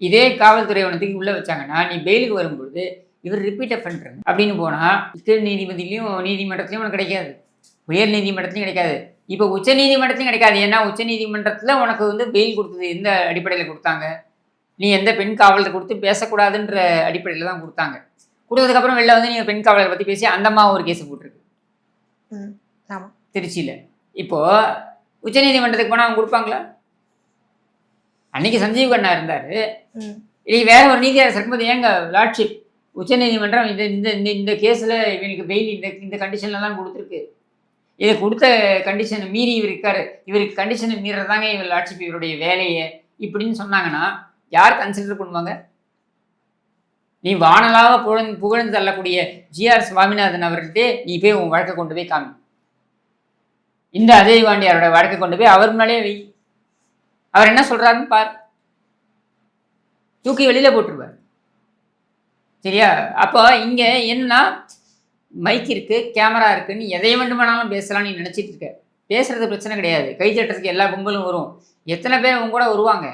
இதே காவல்துறை உனத்துக்கு உள்ளே வச்சாங்கன்னா நீ பெயிலுக்கு வரும்பொழுது இவர் ரிப்பீட் அஃபெண்டர் அப்படின்னு போனால் கீழ் நீதிபதியிலையும் நீதிமன்றத்துலையும் உனக்கு கிடைக்காது. உயர் நீதிமன்றத்துலையும் கிடைக்காது. இப்போ உச்ச நீதிமன்றத்துலையும் கிடைக்காது. ஏன்னா உச்ச நீதிமன்றத்தில் உனக்கு வந்து பெயில் கொடுத்தது எந்த அடிப்படையில் கொடுத்தாங்க? நீ எந்த பெண் காவலர் கொடுத்து பேசக்கூடாதுன்ற அடிப்படையில் தான் கொடுத்தாங்க. கொடுத்ததுக்கப்புறம் வெளில வந்து நீங்கள் பெண் காவலரை பற்றி பேசி அந்தம்மா ஒரு கேஸ் போட்டிருக்கு. திருச்சியில். இப்போ உச்சநீதிமன்றத்துக்கு போனால் அவங்க கொடுப்பாங்களா? அன்னைக்கு சஞ்சீவ் கண்ணா இருந்தார். இன்னைக்கு வேற ஒரு நீதியரசர் இருக்கும்போது ஏங்க லார்ட்ஷிப் உச்சநீதிமன்றம் இந்த இந்த இந்த இந்த கேஸில் இவனுக்கு பெயில் இந்த இந்த கண்டிஷன்லாம் கொடுத்துருக்கு. இதை கொடுத்த கண்டிஷனை மீறி இவர் இருக்காரு. இவருக்கு கண்டிஷனை மீறதாங்க இவர் லார்ட்ஷிப் இவருடைய வேலையை. இப்படின்னு சொன்னாங்கன்னா யார் கன்சிடர் பண்ணுவாங்க? நீ வானலாக புகழ் புகழ்ந்து தள்ளக்கூடிய ஜிஆர் சுவாமிநாதன் அவர்கிட்ட நீ போய் உன் வழக்கை கொண்டு போய் காமி. இந்த அஜய் வாண்டியாரோட வழக்கை கொண்டு போய் அவர் முன்னாலே வை. அவர் என்ன சொல்கிறாருன்னு பார். தூக்கி வெளியில் போட்டுருவார். சரியா? அப்போ இங்கே என்னன்னா மைக் இருக்கு கேமரா இருக்குன்னு எதை வேண்டுமானாலும் பேசலாம் நீ நினைச்சிட்டு இருக்க. பேசுறது பிரச்சனை கிடையாது. கை தட்டுறதுக்கு எல்லா கும்பலும் வரும். எத்தனை பேர் உங்க கூட வருவாங்க?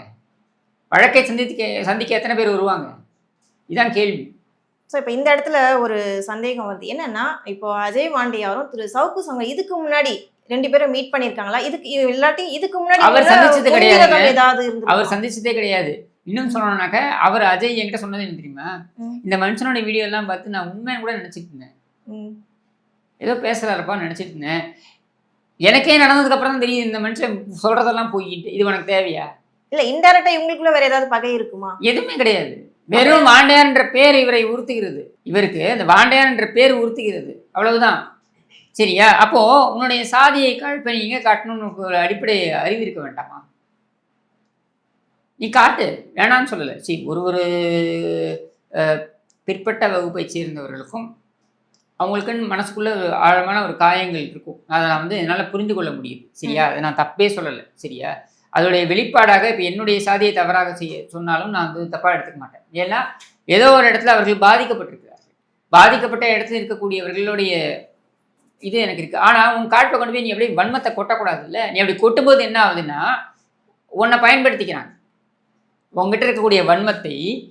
வழக்கை சந்திக்க சந்திக்க எத்தனை பேர் வருவாங்க? இதான் கேள்வி. ஸோ இப்போ இந்த இடத்துல ஒரு சந்தேகம் வருது. என்னன்னா இப்போ அஜய் வாண்டியாரும் திரு சவுக்கு சங்க இதுக்கு முன்னாடி ரெண்டு பேரும் மீட் பண்ணியிருக்காங்களா? இதுக்கு இது எல்லாத்தையும் இதுக்கு முன்னாடி அவர் சந்திச்சது. முன்விரோதம் ஏதாவது அவர் சந்திச்சதே கிடையாது. இன்னும் சொல்லணும்னாக்க அவர் அஜய் என்கிட்ட சொன்னது என்ன தெரியுமா. இந்த மனுஷனோட வீடியோ எல்லாம் பார்த்து நான் உண்மைன்னு கூட நினைச்சிட்டு இருந்தேன். ஏதோ பேசுறாருப்பா நினைச்சிட்டு இருந்தேன். எனக்கே நடந்ததுக்கு அப்புறம் தான் தெரியுது இந்த மனுஷன் சொல்றதெல்லாம் போயிட்டு இது உனக்கு தேவையா? இல்ல இன்டெரக்டா இவங்களுக்குள்ள வேற ஏதாவது பகை இருக்குமா? எதுவுமே கிடையாது. வெறும் வாண்டையான்ற பேர் இவரை உறுத்துகிறது. இவருக்கு இந்த வாண்டையான்ற பேர் உறுத்துகிறது. அவ்வளவுதான். சரியா? அப்போ உன்னுடைய சாதியை காழ்ப்பை நீங்க காட்டணும்னு ஒரு அடிப்படை அறிவு இருக்க வேண்டாமா? நீ காட்டு. வேணாம்னு சொல்லலை. சரி ஒரு ஒரு பிற்பட்ட வகுப்பை சேர்ந்தவர்களுக்கும் அவங்களுக்குன்னு மனசுக்குள்ள ஒரு ஆழமான ஒரு காயங்கள் இருக்கும். அதை நான் வந்து என்னால் புரிந்து கொள்ள முடியுது. சரியா? அதை நான் தப்பே சொல்லலை. சரியா? அதோடைய வெளிப்பாடாக இப்போ என்னுடைய சாதியை தவறாக செய்ய சொன்னாலும் நான் வந்து தப்பாக எடுத்துக்க மாட்டேன். ஏன்னா ஏதோ ஒரு இடத்துல அவர்கள் பாதிக்கப்பட்டிருக்கிறார்கள். பாதிக்கப்பட்ட இடத்துல இருக்கக்கூடியவர்களுடைய இது எனக்கு இருக்கு. ஆனால் உன் காட்டில் கொண்டு போய் நீ அப்படியே வன்மத்தை கொட்டக்கூடாதுல்ல? நீ அப்படி கொட்டும்போது என்ன ஆகுதுன்னா உன்னை பயன்படுத்திக்கிறாங்க. உங்ககிட்ட இருக்கக்கூடிய வன்மத்தை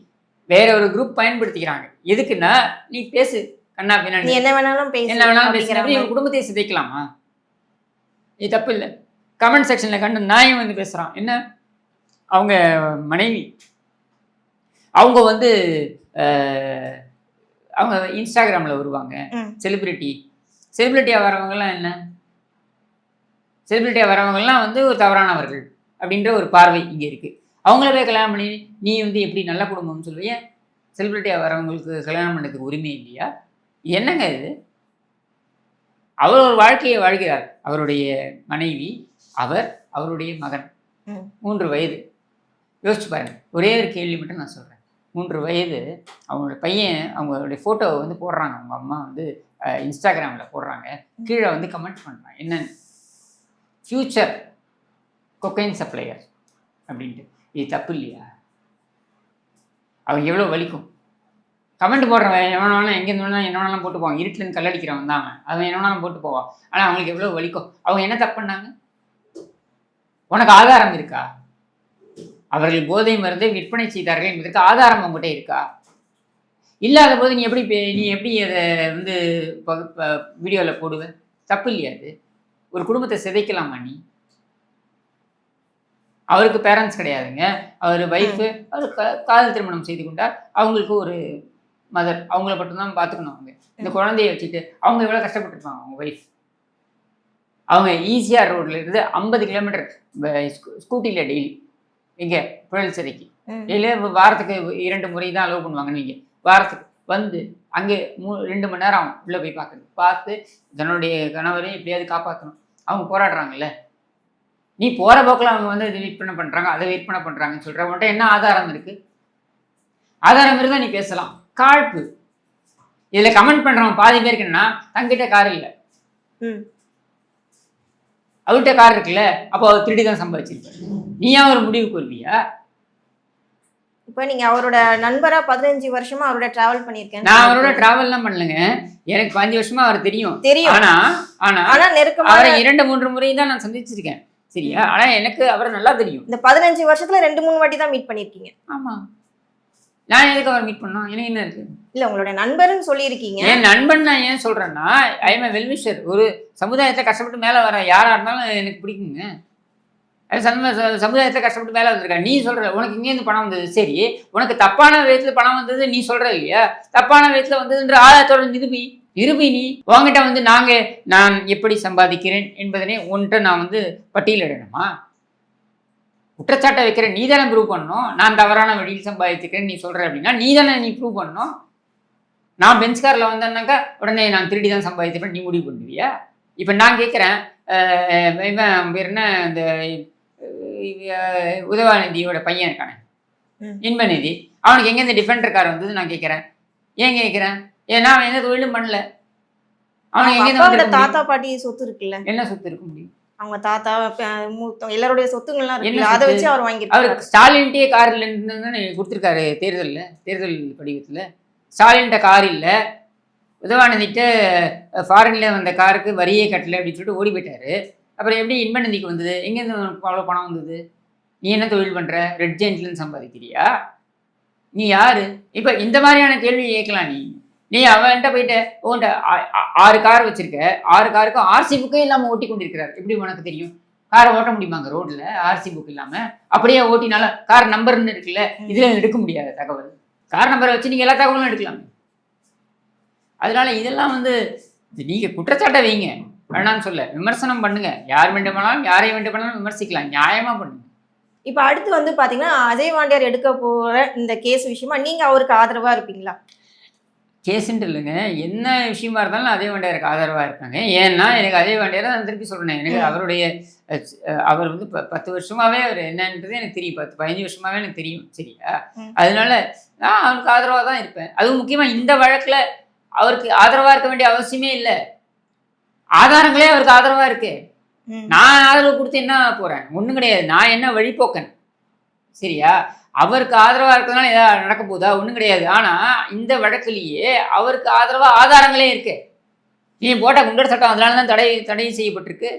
வேற ஒரு குரூப் பயன்படுத்திக்கிறாங்க. எதுக்குன்னா நீ பேசு. கண்ணா நீ பின்னாடி என்ன வேணாலும் பேசு என்ன வேணாலும் அப்படிங்கிற பேசுறேன் மாதிரி. இவன் குடும்பத்தை சிதைக்கலாமா? இது தப்பு இல்லை. கமெண்ட் செக்ஷன்ல கண்டு நாயும் வந்து பேசுறான். என்ன? அவங்க மனைவி. அவங்க வந்து அவங்க இன்ஸ்டாகிராம்ல வருவாங்க. செலிபிரிட்டி செலிபிரிட்டியாக வரவங்கலாம் என்ன? செலிபிரிட்டியாக வரவங்கலாம் வந்து ஒரு தவறானவர்கள் அப்படின்ற ஒரு பார்வை இங்கே இருக்கு. அவங்கள போய் கல்யாணம் பண்ணி நீ வந்து எப்படி நல்ல குடும்பம்னு சொல்லுவிய செலிபிரிட்டியாக வரவங்களுக்கு கல்யாணம் பண்ணுறதுக்கு உரிமை இல்லையா? என்னங்க இது? அவர் ஒரு வாழ்க்கையை வாழ்கிறார். அவருடைய மனைவி அவர் அவருடைய மகன். மூன்று வயது. யோசிச்சு பாருங்க. ஒரே ஒரு கேள்வி மட்டும் நான் சொல்கிறேன் மூன்று வயது அவங்களோட பையன் அவங்களுடைய ஃபோட்டோவை வந்து போடுறாங்க. அவங்க அம்மா வந்து இன்ஸ்டாகிராமில் போடுறாங்க. கீழே வந்து கமெண்ட் பண்ணுறாங்க என்னன்னு? ஃப்யூச்சர் கொக்கைன் சப்ளையர் அப்படின்ட்டு. இது தப்பு இல்லையா? அவங்க எவ்வளோ வலிக்கும்? கமெண்ட் போடுறவன் எவன வேணாலும் எங்கேருந்து வேணாலும் என்ன வேணாலும் போட்டு போவான் இருட்டிலேருந்து கல்லடிக்கிறவன் தான் அவன். அவன் என்ன வேணாலும் போட்டு போவான் ஆனால் அவங்களுக்கு எவ்வளோ வலிக்கும்? அவங்க என்ன தப்பு பண்ணாங்க? உனக்கு ஆதாரம் இருக்கா? அவர்கள் போதை மருந்தை விற்பனை செய்தார்கள் என்பதற்கு ஆதாரம் உங்ககிட்ட இருக்கா? இல்லாத போது நீ எப்படி நீ எப்படி அதை வந்து வீடியோவில் போடுவ? தப்பு இல்லையா அது? ஒரு குடும்பத்தை சிதைக்கலாமா நீ? அவருக்கு பேரண்ட்ஸ் கிடையாதுங்க. அவர் ஒய்ஃபு அவர் காதல் திருமணம் செய்து கொண்டார். அவங்களுக்கு ஒரு மதர் அவங்கள மட்டும்தான் பார்த்துக்கணும் அவங்க. இந்த குழந்தைய வச்சுட்டு அவங்க எவ்வளோ கஷ்டப்பட்டிருப்பாங்க அவங்க ஒய்ஃப் அவங்க ஈஸியாக ரோட்ல இருந்து ஐம்பது கிலோமீட்டர் ஸ்கூட்டியில் டெய்லி எங்கே புழல் சிறைக்கு. டெய்லி வாரத்துக்கு இரண்டு முறை தான் அலோவ் பண்ணுவாங்கன்னு வைங்க வாரத்துக்கு வந்து அங்கே மூ ரெண்டு மணி நேரம் ஆகும். உள்ளே போய் பார்க்குறது பார்த்து தன்னுடைய கணவரையும் எப்படியாவது காப்பாற்றணும் அவங்க போராடுறாங்கல்ல. நீ போகிற போக்கில் அவங்க வந்து இது விற்பனை பண்ணுறாங்க அதை விற்பனை பண்ணுறாங்கன்னு சொல்கிற உன்கிட்ட என்ன ஆதாரம் இருக்குது ஆதாரம் இருந்தால் நீ பேசலாம். காழ்ப்பு. இதில் கமெண்ட் பண்ணுறவன் பாதி பேருக்கு என்னன்னா தங்கிட்ட கார் இல்லை. அவர்கிட்ட கார் இருக்குல்ல அப்போ அவர் திருடி தான் சம்பாதிச்சிருப்பாரு. நீ ஏன் ஒரு முடிவுக்கு வருவியா? இப்போ நீங்க அவரோட நண்பரா பதினஞ்சு வருஷமா அவரோட டிராவல் பண்ணியிருக்கேன். நான் அவரோட டிராவல்லாம் பண்ணலங்க. எனக்கு பாஞ்சு வருஷமா அவர் தெரியும். தெரியும். ஆனா ஆனா ஆனா நெருக்கமான அவரை இரண்டு மூன்று முறை தான் நான் சந்திச்சிருக்கேன். சரியா? ஆனா எனக்கு அவரை நல்லா தெரியும். இந்த பதினஞ்சு வருஷத்துல ரெண்டு மூணு வாட்டி தான் மீட் பண்ணிருக்கீங்க ஆமா. நான் எதுக்கு அவர் மீட் பண்ணோம் எனக்கு என்ன இருக்கு? இல்ல உங்களோட நண்பர்னு சொல்லியிருக்கீங்க. என் நண்பன் நான் ஏன் சொல்றேன்னா ஐ எம் வெல்விஷர் ஒரு சமுதாயத்தை கஷ்டப்பட்டு மேல வர யாரா இருந்தாலும் எனக்கு பிடிக்குங்க. அது சம ச- சமுதாயத்துல கஷ்டப்பட்டு மேல வந்திருக்கா. நீ சொல்ற உனக்கு இங்கேருந்து பணம் வந்தது. சரி உனக்கு தப்பான விதத்துல பணம் வந்தது நீ சொல்ற இல்லையா? தப்பான விதத்துல வந்ததுன்ற ஆதாயத்தோட நிரூபி நிரூபி நீ. உங்ககிட்ட வந்து நாங்க நான் எப்படி சம்பாதிக்கிறேன் என்பதனை உன்கிட்ட நான் வந்து பட்டியலிடணுமா? குற்றச்சாட்டை வைக்கிற நீ தானே ப்ரூவ் பண்ணணும். நான் தவறான வழியில் சம்பாதிச்சிருக்கேன் நீ சொல்ற அப்படின்னா நீ தானே நீ ப்ரூவ் பண்ணணும். நான் பெஞ்ச் காரில் வந்தேன்னாக்கா உடனே நான் திருடி தான் சம்பாதிச்சிருப்பேன் நீ முடிவு பண்ணுவியா இப்போ நான் கேட்குறேன் இவன் பேர் என்ன இந்த உதவாநிதியோட பையன் இருக்கானே. இன்பநிதி. அவனுக்கு எங்க இந்த டிஃபெண்டர் கார் வந்தது நான் கேட்குறேன் ஏன் கேட்குறேன் ஏன்னா அவன் எந்த தொழிலும் பண்ணல. அவனுக்கு அவங்க எங்க அப்பாவோட தாத்தா பாட்டி சொத்து இருக்குல்ல. என்ன சொத்து இருக்க முடியும்? அவங்க தாத்தா மூத்த எல்லாருடைய சொத்துங்கள்லாம் இருக்குல்ல அதை? வச்சு அவர் வாங்கியிருக்காரு. அவர் ஸ்டாலின்ட்டே கார் இல்லைன்னு கொடுத்துருக்காரு தேர்தலில் தேர்தல் படிவத்தில். ஸ்டாலின்ட்ட கார் இல்லை. உதவாநிதிட்ட ஃபாரின்ல வந்த காருக்கு வரியே கட்டல அப்படின்னு சொல்லிட்டு ஓடி போயிட்டாரு. அப்புறம் எப்படி இன்பநிதிக்கு வந்தது? எங்கேருந்து அவ்வளோ பணம் வந்தது? நீ என்ன தொழில் பண்ற? ரெட் ஜெயின்ட்லன்னு சம்பாதிக்கிறியா? நீ யாரு? இப்போ இந்த மாதிரியான கேள்வி கேட்கலாம் நீ. நீ அவன்கிட்ட போயிட்டு உன்கிட்ட ஆறு கார் வச்சிருக்க. ஆறு காருக்கும் ஆர்சி புக்கே இல்லாமல் ஓட்டி கொண்டிருக்கிறார். எப்படி உனக்கு தெரியும்? காரை ஓட்ட முடியுமாங்க ரோட்ல ஆர்சி புக் இல்லாம? அப்படியே ஓட்டினால கார் நம்பர்னு இருக்குல்ல இதுல எடுக்க முடியாத தகவல். கார் நம்பரை வச்சு நீங்க எல்லா தகவலும் எடுக்கலாம். அதனால இதெல்லாம் வந்து நீங்க குற்றச்சாட்டை வைங்க. வேணாம்னு சொல்ல. விமர்சனம் பண்ணுங்க. யார் வேண்டுமானாலும் யாரை வேண்டுமானாலும் விமர்சிக்கலாம். நியாயமா பண்ணுங்க. இப்ப அடுத்து வந்து பாத்தீங்கன்னா அஜய் வாண்டியார் எடுக்க போற இந்த கேஸ் விஷயமா நீங்க அவருக்கு ஆதரவா இருப்பீங்களா? கேஸுன்ட்டு இல்லைங்க. என்ன விஷயமா இருந்தாலும் அதே வண்டியாருக்கு ஆதரவாக இருக்காங்க. ஏன்னா எனக்கு அதே வண்டியாரை நான் திருப்பி சொல்றேன். எனக்கு. அவருடைய அவர் வந்து ப- பத்து வருஷமாவே அவர் என்னன்றது எனக்கு தெரியும். பத்து பதினஞ்சு வருஷமாவே எனக்கு தெரியும். சரியா. அதனால நான் அவருக்கு ஆதரவாக தான் இருப்பேன். அதுவும் முக்கியமா இந்த வழக்குல அவருக்கு ஆதரவா இருக்க வேண்டிய அவசியமே இல்லை. ஆதாரங்களே அவருக்கு ஆதரவா இருக்கு. நான் ஆதரவு கொடுத்து என்ன ஆகப் போறேன்? ஒண்ணும் கிடையாது. நான் என்ன வழிபோக்கன்? சரியா? அவருக்கு ஆதரவா இருக்கிறதுனால ஏதாவது நடக்க போதா? ஒண்ணும் கிடையாது. ஆனா இந்த வழக்குலயே அவருக்கு ஆதரவா ஆதாரங்களே இருக்கு. நீ போட்ட குண்டர் சட்டம் அதனால தான் தடை தடை செய்யப்பட்டிருக்கு.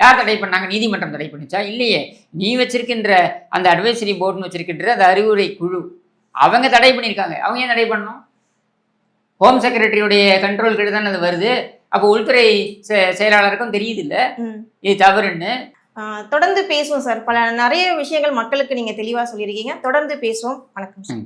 யார் தடை பண்ணாங்க? நீதிமன்றம் தடை பண்ணுச்சா? இல்லையே. நீ வச்சிருக்கின்ற அந்த அட்வைசரி போர்டுன்னு வச்சிருக்கின்ற அந்த அறிவுரை குழு அவங்க தடை பண்ணியிருக்காங்க. அவங்க ஏன் தடை பண்ணணும்? ஹோம் செக்ரட்டரியுடைய கண்ட்ரோல் கிட்ட தானே அது வருது. அப்போ உள்துறை செயலாளருக்கும் தெரியுது இல்ல. இது தவறுன்னு. தொடர்ந்து பேசுவோம் சார். பல நிறைய விஷயங்கள் மக்களுக்கு நீங்க தெளிவா சொல்லியிருக்கீங்க. தொடர்ந்து பேசுவோம். வணக்கம் சார்.